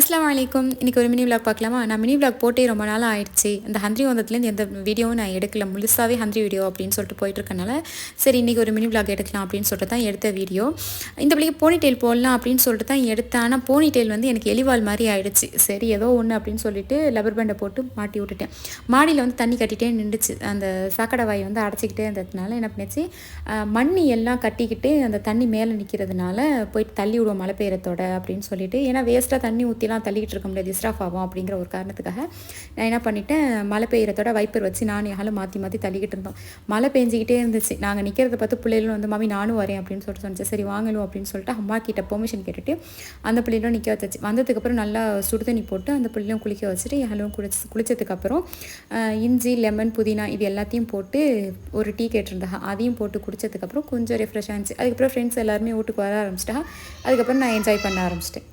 அஸ்லாம் வலைக்கும் இன்றைக்கி ஒரு மினி விளாக் பார்க்கலாமா? நான் மினி விளாக் போட்டே ரொம்ப நாள் ஆயிடுச்சு. இந்த ஹந்திரி வந்ததுலேருந்து எந்த வீடியோவும் நான் எடுக்கல. முழுசாகவே ஹந்திரி வீடியோ அப்படின்னு சொல்லிட்டு போயிட்டுருக்கனால சரி இன்றைக்கி ஒரு மினி விளாக் எடுக்கலாம் அப்படின்னு சொல்லிட்டு தான் எடுத்த வீடியோ இந்த பிள்ளைக்கு போனி டெயில் போடலாம் அப்படின்னு சொல்லிட்டு தான் எடுத்தேன். ஆனால் போனி டெயில் வந்து எனக்கு எலிவால் மாதிரி ஆயிடுச்சு. சரி ஏதோ ஒன்று அப்படின்னு சொல்லிட்டு லப்பர் பேண்டை போட்டு மாட்டி விட்டுட்டேன். மாடியில் வந்து தண்ணி கட்டிகிட்டே நின்றுச்சு. அந்த சாக்கடை வாய் வந்து அடைச்சிக்கிட்டே இருந்ததுனால என்ன பண்ணிச்சு மண்ணி எல்லாம் கட்டிக்கிட்டு அந்த தண்ணி மேலே நிற்கிறதுனால போயிட்டு தள்ளி விடுவோம் மழை பெய்யறதோட அப்படின்னு சொல்லிட்டு. ஏன்னா வேஸ்ட்டாக தண்ணி சுற்றிலாம் தள்ளிக்கிட்டு இருக்க முடியாது இஸ்ராஃப் ஆகும் அப்படிங்கிற ஒரு காரணத்துக்காக நான் என்ன பண்ணிட்டேன் மழை பெய்கிறதோட வைப்பர் வச்சு நானும் எங்களும் மாற்றி மாற்றி தள்ளிக்கிட்டு இருந்தோம். மழை பெஞ்சிக்கிட்டே இருந்துச்சு. நாங்கள் நிற்கிறத பார்த்து பிள்ளைகளும் வந்து மாமி நானும் வரேன் அப்படின்னு சொல்லிட்டு சொன்னிச்சு சரி வாங்கலும் அப்படின்னு சொல்லிட்டு அம்மா கிட்ட பெர்மிஷன் கேட்டுட்டு அந்த பிள்ளைகளும் நிற்க வச்சாச்சு. வந்ததுக்கப்புறம் நல்லா சுடு தண்ணி போட்டு அந்த பிள்ளையும் குளிக்க வச்சுட்டு எங்களும் குளிச்சு குளிச்சதுக்கப்புறம் இஞ்சி லெமன் புதினா இது எல்லாத்தையும் போட்டு ஒரு டீ கேட்டிருந்தாங்க. அதையும் போட்டு குடித்ததுக்கப்புறம் கொஞ்சம் ரெஃப்ரெஷ் ஆச்சு அதுக்கப்புறம் ஃப்ரெண்ட்ஸ் எல்லாருமே வீட்டுக்கு வர ஆரம்பிச்சிட்டா அதுக்கப்புறம் நான் என்ஜாய் பண்ண ஆரம்பிச்சிட்டேன்.